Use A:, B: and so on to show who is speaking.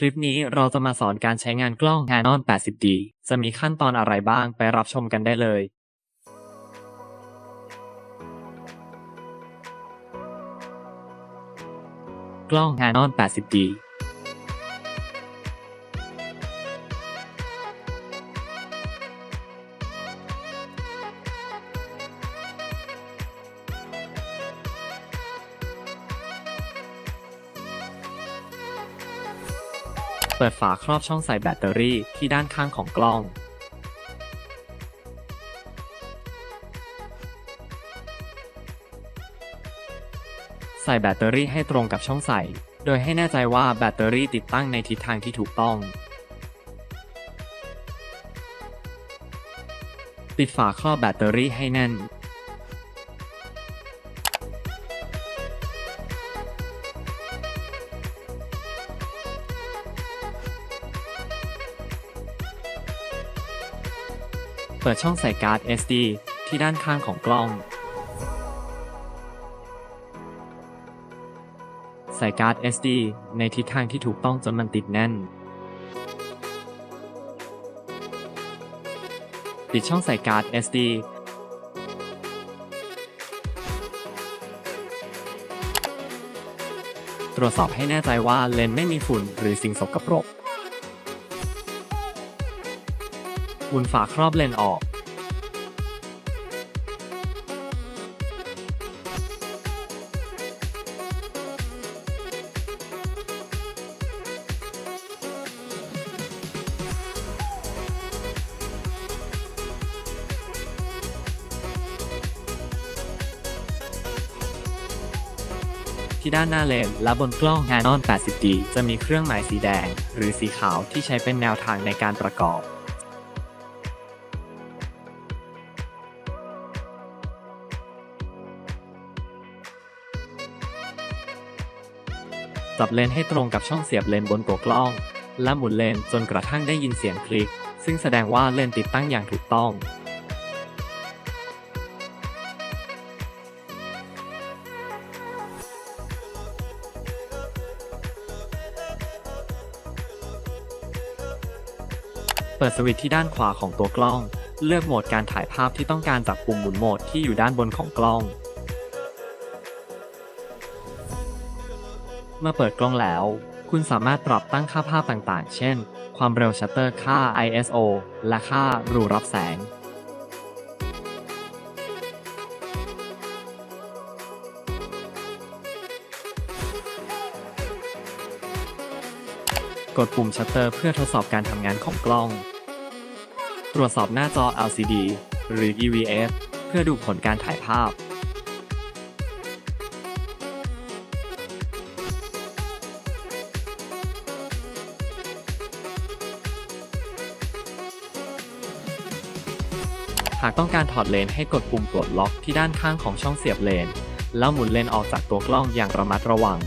A: คลิปนี้เราจะมาสอนการใช้งานกล้อง Canon 80D จะมีขั้นตอนอะไรบ้างไปรับชมกันได้เลย กล้อง Canon 80D เปิดฝาครอบช่องใส่แบตเตอรี่ที่ด้านข้างของกล้อง ใส่แบตเตอรี่ให้ตรงกับช่องใส่ โดยให้แน่ใจว่าแบตเตอรี่ติดตั้งในทิศทางที่ถูกต้อง ปิดฝาครอบแบตเตอรี่ให้แน่น เปิดช่องใส่การ์ด SD ที่ด้านข้างของกล้อง ใส่การ์ด SD ในทิศทางที่ถูกต้องจนมันติดแน่น ปิดช่องใส่การ์ด SD ตรวจสอบให้แน่ใจว่าเลนส์ไม่มีฝุ่นหรือสิ่งสกปรก หมุนฝาครอบเลนออก ที่ด้านหน้าเลนและบนกล้อง Canon 80D จะมีเครื่องหมายสีแดง หรือสีขาวที่ใช้เป็นแนวทางในการประกอบ จับเลนให้ตรงกับช่องเสียบเลนบนตัวกล้อง และหมุนเลนจนกระทั่งได้ยินเสียงคลิก ซึ่งแสดงว่าเลนติดตั้งอย่างถูกต้องเปิดสวิตช์ที่ด้านขวาของตัวกล้อง เลือกโหมดการถ่ายภาพที่ต้องการจากปุ่มหมุนโหมดที่อยู่ด้านบนของกล้อง เมื่อเปิดกล้องแล้ว คุณสามารถปรับตั้งค่าภาพต่างๆ เช่น ความเร็วชัตเตอร์ค่า ISO และค่ารูรับแสง กดปุ่มชัตเตอร์เพื่อทดสอบการทำงานของกล้อง ตรวจสอบหน้าจอ LCD หรือ EVF เพื่อดูผลการถ่ายภาพ หากต้องการถอดเลนส์ให้กดปุ่มปลดล็อกที่ด้านข้างของช่องเสียบเลนส์แล้วหมุนเลนส์ออกจากตัวกล้องอย่างระมัดระวัง